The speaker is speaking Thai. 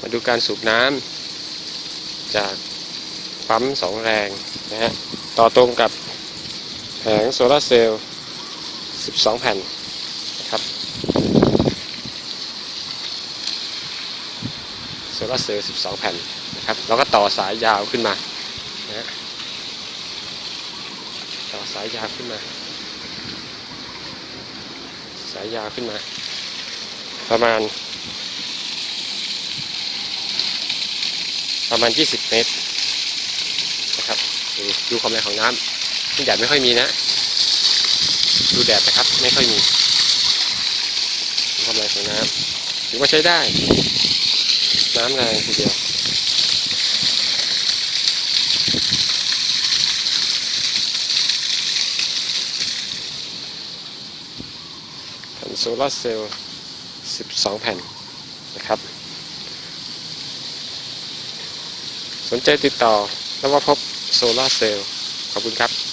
มาดูการสูบน้ำจากปั๊มสองแรงนะฮะต่อตรงกับแผงโซลาเซลล์ 12 แผ่นนะครับโซลาเซลล์ 12 แผ่นนะครับแล้วก็ต่อสายยาวขึ้นมานะฮะต่อสายยาวขึ้นมา สายยาวขึ้นมา ประมาณ ประมาณ 20 เมตรนะครับดูความแรงของน้ำที่แดดไม่ค่อยมีนะ ดูแดดนะครับไม่ค่อยมีความแรงของน้ำถือว่าใช้ได้ น้ำแรงทีเดียวแผ่นโซลาร์เซลล์ 12 แผ่นนะครับ สนใจติดต่อนวพบโซลาร์เซลล์ขอบคุณครับ